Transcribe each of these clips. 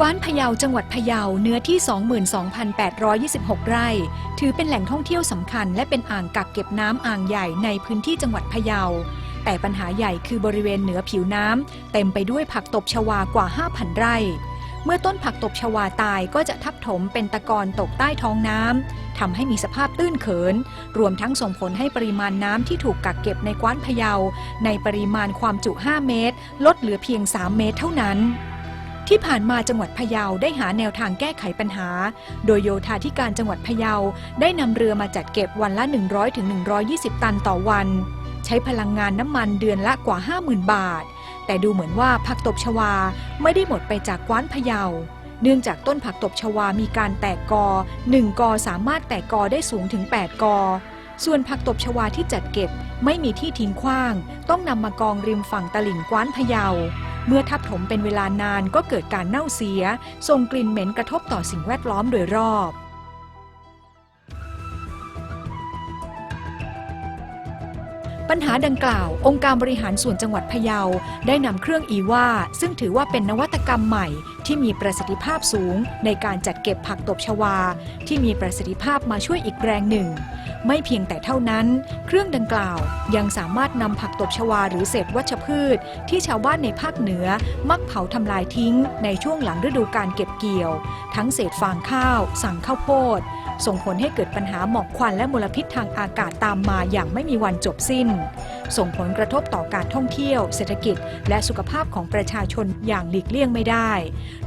กว้านพะเยาจังหวัดพะเยาเนื้อที่ 22,826 ไร่ ถือเป็นแหล่งท่องเที่ยวสำคัญ และเป็นอ่างกักเก็บน้ำอ่างใหญ่ในพื้นที่จังหวัดพะเยา แต่ปัญหาใหญ่คือบริเวณเหนือผิวน้ำเต็มไปด้วยผักตบชวากว่า 5,000 ไร่ เมื่อต้นผักตบชวาตายก็จะทับถมเป็นตะกอนตกใต้ท้องน้ำทำให้มีสภาพตื้นเขิน รวมทั้งส่งผลให้ปริมาณน้ำที่ถูกกักเก็บในกว้านพะเยา ในปริมาณความจุ 5 เมตร ลดเหลือเพียง 3 เมตรเท่านั้น ที่ผ่านมาจังหวัดพะเยาได้หาแนวทางแก้ไขปัญหา โดยโยธาธิการจังหวัดพะเยาได้นำเรือมาจัดเก็บวันละ 100-120 ตันต่อวัน ใช้พลังงานน้ำมันเดือนละกว่า 50,000 บาท แต่ดูเหมือนว่าผักตบชวาไม่ได้หมดไปจากกว้านพะเยา เนื่องจากต้นผักตบชวามีการแตกกอ 1 กอสามารถแตกกอได้สูงถึง 8 กอ ส่วนผักตบชวาที่จัดเก็บไม่มีที่ทิ้งขว้าง ต้องนำมากองริมฝั่งตลิ่งกว้านพะเยา เมื่อทับถมเป็นเวลานานก็เกิดการเน่าเสีย ส่งกลิ่นเหม็นกระทบต่อสิ่งแวดล้อมโดยรอบปัญหาดังกล่าว องค์การบริหารส่วนจังหวัดพะเยา ได้นำเครื่องอีว่า ซึ่งถือว่าเป็นนวัตกรรมใหม่ ที่มีประสิทธิภาพสูง ในการจัดเก็บผักตบชวา ที่มีประสิทธิภาพมาช่วยอีกแรงหนึ่ง ไม่เพียงแต่เท่านั้น เครื่องดังกล่าวยังสามารถนำผักตบชวาหรือเศษวัชพืช ที่ชาวบ้านในภาคเหนือ มักเผาทำลายทิ้ง ในช่วงหลังฤดูการเก็บเกี่ยว ทั้งเศษฟางข้าว สั่งข้าวโพด ส่งผลให้เกิดปัญหาหมอกควันและมลพิษทางอากาศตามมาอย่างไม่มีวันจบสิ้น ส่งผลกระทบต่อการท่องเที่ยว เศรษฐกิจ และสุขภาพของประชาชนอย่างหลีกเลี่ยงไม่ได้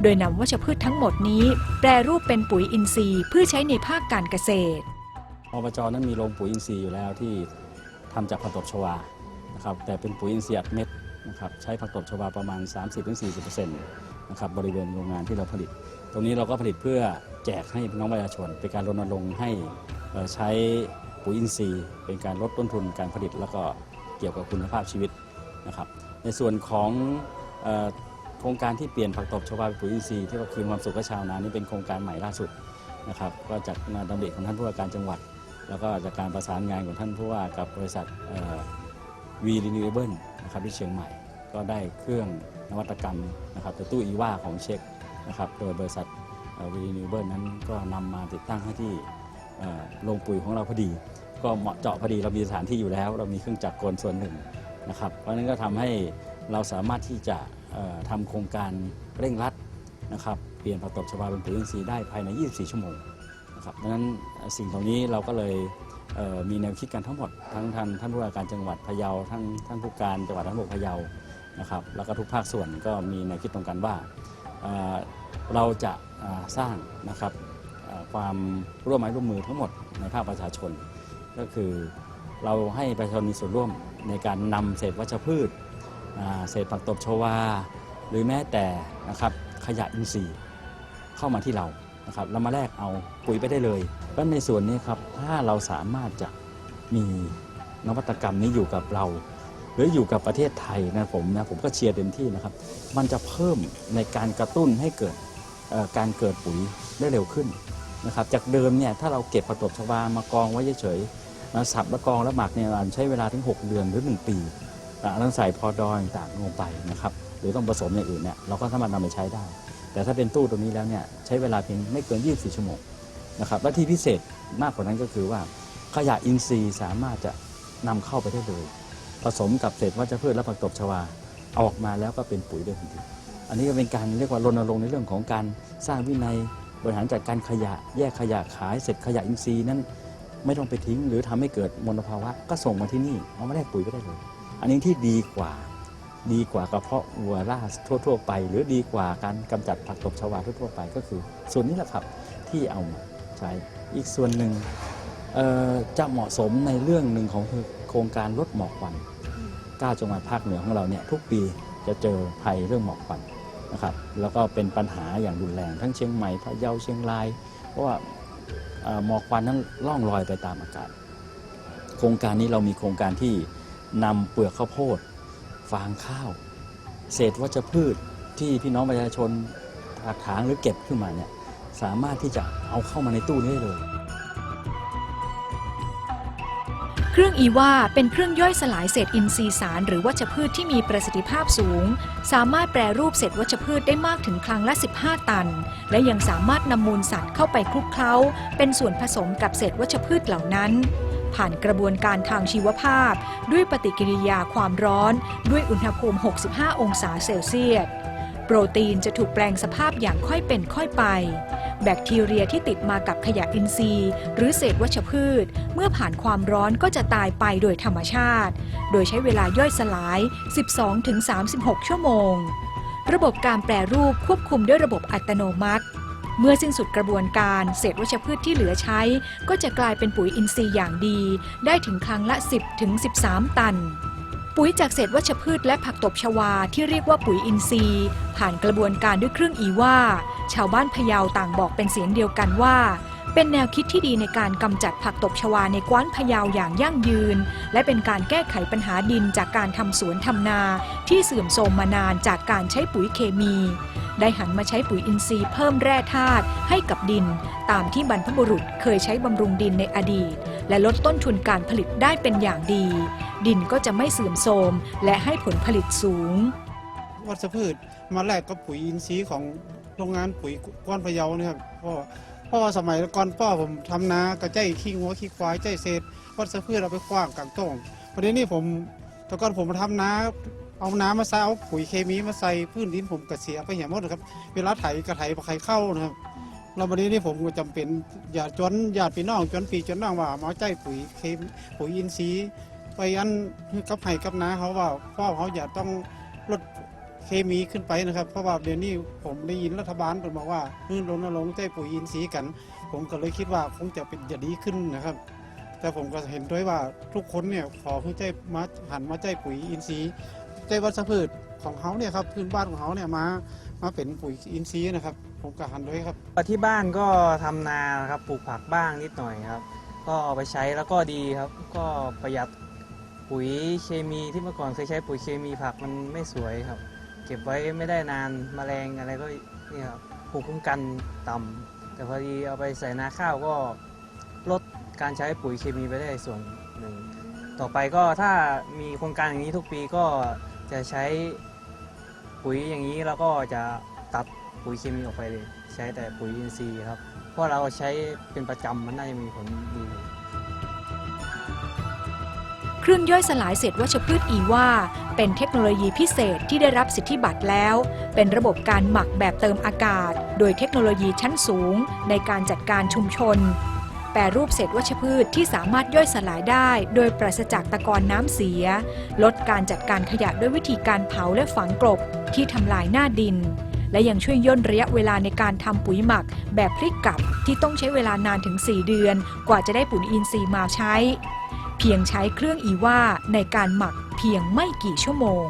โดยนำวัชพืชทั้งหมดนี้ แปรรูปเป็นปุ๋ยอินทรีย์เพื่อใช้ในภาคการเกษตร อบจนั้นมีโรงปุ๋ยอินทรีย์อยู่แล้วที่ทำจากผักตบชวานะครับแต่เป็นปุ๋ยอินทรีย์อัดเม็ดนะครับใช้ผักตบชวาประมาณ 30-40%นะครับบริเวณโรงงานที่เราผลิต ตรงนี้เราก็ผลิตเพื่อแจกให้น้องประชาชน เป็นการรณรงค์ให้ใช้ปุ๋ยอินทรีย์ เป็นการลดต้นทุนการผลิตแล้วก็เกี่ยวกับคุณภาพชีวิตนะครับในส่วนของโครงการที่เปลี่ยนผักตบชวาเป็นปุ๋ยอินทรีย์ที่ว่าคืนความสุขกับชาวนานี่เป็นโครงการใหม่ล่าสุดนะครับก็จากงานดำริของท่านผู้ว่าการจังหวัด แล้วก็จากการประสานงานของท่านผู้ว่ากับบริษัทวีรีนิวเบิลนะครับที่เชียงใหม่ ก็ได้เครื่องนวัตกรรมนะครับเป็นตู้อีว่าของเช็กนะครับโดยบริษัทวีรีนิวเบิลนั้นก็นำมาติดตั้งให้ที่โรงปุ๋ยของเราพอดี ก็เหมาะเจาะพอดีเรามีสถานที่อยู่แล้ว เรามีเครื่องจักรกลส่วนหนึ่งนะครับเพราะนั้นก็ทำให้เราสามารถที่จะเอ่อทำโครงการเร่งรัดนะครับเปลี่ยนผักตบชวาเป็นปุ๋ยอินทรีย์ได้ภายใน 24 ชั่วโมง นะครับดังนั้นสิ่งเหล่านี้เราก็เลยเมีแนวคิดกันทั้งหมดทั้งท่านท่านผู้ว่าการจังหวัดพะเยาทั้งท่านผู้การจังหวัดทั้งหมดพะเยานะครับแล้วก็ทุกภาคส่วนก็มีแนวคิดตรงกันว่าเเราจะสร้างนะครับความร่วมไม้ร่วมมือทั้งหมดในภาคประชาชน ก็คือเราให้ประชาชนมีส่วนร่วมในการนำเศษวัชพืชเศษผักตบชวา หรือแม้แต่นะครับขยะอินทรีย์เข้ามาที่เรา นะครับเรามาแลกเอาปุ๋ยไปได้เลยเพราะในส่วนนี้ครับถ้าเราสามารถจะมีนวัตกรรมนี้อยู่กับเรา หรืออยู่กับประเทศไทยนะผมนะผมก็เชียร์เต็มที่นะครับ มันจะเพิ่มในการกระตุ้นให้เกิดการเกิดปุ๋ยได้เร็วขึ้นนะครับจากเดิมเนี่ยถ้าเราเก็บผักตบชวามากองไว้เฉยๆมาสับแล้วกองแล้วหมักเนี่ยมันใช้เวลาถึง 6 เดือนหรือ 1 ปีต้องใส่พอดอยต่างๆลงไปนะครับหรือต้องผสมอย่างอื่นเนี่ยเราก็สามารถนำไปใช้ได้ แต่ถ้าเป็นตู้ตรงนี้แล้วเนี่ยใช้เวลาเพียงไม่เกิน 24 ชั่วโมงนะครับและที่พิเศษมากกว่านั้นก็คือว่าขยะอินทรีย์สามารถจะนำเข้าไปได้เลย ผสมกับเศษวัชพืชและผักตบชวาออกมาแล้วก็เป็นปุ๋ยได้ทันทีอันนี้ก็เป็นการเรียกว่ารณรงค์ในเรื่องของการสร้างวินัยบริหารจัดการขยะแยกขยะขายเสร็จขยะอินทรีย์นั้นไม่ต้องไปทิ้ง หรือทำให้เกิดมลภาวะก็ส่งมาที่นี่เอามาแลกปุ๋ยก็ได้เลย อันนี้ที่ดีกว่า ดีกว่ากระเพาะวัวล่าทั่ว ๆ ไป หรือดีกว่าการกำจัดผักตบชวาทั่วๆไปก็คือ ส่วนนี้แหละครับที่เอามาใช้อีกส่วนหนึ่งจะเหมาะสมในเรื่องหนึ่งของโครงการลดหมอกควันก้าจังหวัดภาคเหนือของเราเนี่ยทุกปีจะเจอภัยเรื่องหมอกควันนะครับแล้วก็เป็นปัญหาอย่างรุนแรงทั้งเชียงใหม่พะเยาเชียงราย เพราะว่าหมอกควันนั้นล่องลอยไปตามอากาศ โครงการนี้เรามีโครงการที่นำเปลือกข้าวโพด ฟางข้าว เศษวัชพืชที่พี่น้องประชาชนถากถางหรือเก็บขึ้นมาเนี่ยสามารถที่จะเอาเข้ามาในตู้นี้ได้เลย เครื่องอีว่าเป็นเครื่องย่อยสลายเศษอินทรีย์สาร หรือวัชพืชที่มีประสิทธิภาพสูง สามารถแปรรูปเศษวัชพืชได้มากถึงครั้งละ 15 ตัน และยังสามารถนำมูลสัตว์เข้าไปคลุกเคล้า เป็นส่วนผสมกับเศษวัชพืชเหล่านั้น ผ่านกระบวนการทางชีวภาพ ด้วยปฏิกิริยาความร้อน ด้วยอุณหภูมิ 65 องศาเซลเซียส โปรตีนจะถูกแปลงสภาพอย่างค่อยเป็นค่อยไป แบคทีเรียที่ติดมากับขยะอินทรีย์ หรือเศษวัชพืช เมื่อผ่านความร้อนก็จะตายไปโดยธรรมชาติ โดยใช้เวลาย่อยสลาย 12-36 ชั่วโมง ระบบการแปรรูปควบคุมด้วยระบบอัตโนมัติ เมื่อสิ้นสุดกระบวนการเศษวัชพืชที่เหลือใช้ ก็จะกลายเป็นปุ๋ยอินทรีย์อย่างดี ได้ถึงครั้งละ 10-13 ตัน ปุ๋ยจากเศษวัชพืชและผักตบชวาที่เรียกว่าปุ๋ยอินทรีย์ ผ่านกระบวนการด้วยเครื่องอีว่า ชาวบ้านพะเยาต่างบอกเป็นเสียงเดียวกันว่า เป็นแนวคิดที่ดีในการกำจัดผักตบชวาในกว้านพะเยาอย่างยั่งยืน และเป็นการแก้ไขปัญหาดินจากการทำสวนทำนา ที่เสื่อมโทรมมานานจากการใช้ปุ๋ยเคมี ได้หันมาใช้ปุ๋ยอินทรีย์เพิ่มแร่ธาตุให้กับดิน ตามที่บรรพบุรุษเคยใช้บำรุงดินในอดีต และลดต้นทุนการผลิตได้เป็นอย่างดี ดินก็จะไม่เสื่อมโทรมและให้ผลผลิตสูง วัชพืชมาแลกกับปุ๋ยอินทรีย์ของโรงงานปุ๋ยก้อนพะเยานะครับเพราะ พราะว่าสมัยก่อนพ่อผมทำนาก็ใจขี้งัวขี้ควายใจเศษวัชพืชเอาไปคว้างกลางโต้งประเด็นนี้ผมแต่ก่อนผมมาทำนาเอาน้ำมาใส่เอาปุ๋ยเคมีมาใส่พื้นดินผมกระเสียไปเหี่ยหมดนะครับ เวลาไถกระไถปลาไข่เข้านะครับเราประเด็นนี้ผมก็จำเป็นอย่าจนญาติพี่น้องจนปีจนน้องว่ามาใจปุ๋ยเคมปุ๋ยอินทรีย์ไปอันกับไห้กับนาเขาว่าพ่อเขาอย่าต้องลด เคมีขึ้นไปนะครับ เพราะว่าเดี๋ยวนี้ผมได้ยินรัฐบาลเปิดบอกว่าเรื่องรณรงค์ใจปุ๋ยอินทรีย์กัน ผมก็เลยคิดว่าคงจะเป็นจะดีขึ้นนะครับ แต่ผมก็เห็นด้วยว่าทุกคนเนี่ยขอให้ใจมาหันมาใจปุ๋ยอินทรีย์ใจวัชพืชของเขาเนี่ยครับพื้นบ้านของเขาเนี่ยมามาเป็นปุ๋ยอินทรีย์นะครับ ผมก็หันด้วยครับที่บ้านก็ทำนาครับปลูกผักบ้างนิดหน่อยครับ ก็เอาไปใช้แล้วก็ดีครับ ก็ประหยัดปุ๋ยเคมีที่เมื่อก่อนเคยใช้ปุ๋ยเคมีผักมันไม่สวยครับ ก็บไว้ไม่ได้นานแมลงอะไรก็นี่ครับภูมิคุ้มกันต่ำแต่พอดีเอาไปใส่นาข้าวก็ลดการใช้ปุ๋ยเคมีไปได้ส่วนหนึ่ง ต่อไปก็ถ้ามีโครงการอย่างนี้ทุกปีก็จะใช้ปุ๋ยอย่างนี้แล้วก็จะตัดปุ๋ยเคมีออกไปเลย ใช้แต่ปุ๋ยอินทรีย์ครับ เพราะเราใช้เป็นประจำมันน่าจะมีผลดี เครื่องย่อยสลายเศษวัชพืชอีว่า เป็นเทคโนโลยีพิเศษที่ได้รับสิทธิบัตรแล้ว เป็นระบบการหมักแบบเติมอากาศ โดยเทคโนโลยีชั้นสูง ในการจัดการชุมชน แปรรูปเศษวัชพืชที่สามารถย่อยสลายได้ โดยปราศจากตะกอนน้ำเสีย ลดการจัดการขยะด้วยวิธีการเผาและฝังกลบที่ทำลายหน้าดิน และยังช่วยย่นระยะเวลาในการทำปุ๋ยหมักแบบพลิกกลับที่ต้องใช้เวลานานถึง 4 เดือน กว่าจะได้ปุ๋ยอินทรีย์มาใช้ เพียงใช้เครื่องอีว่าในการหมักเพียงไม่กี่ชั่วโมง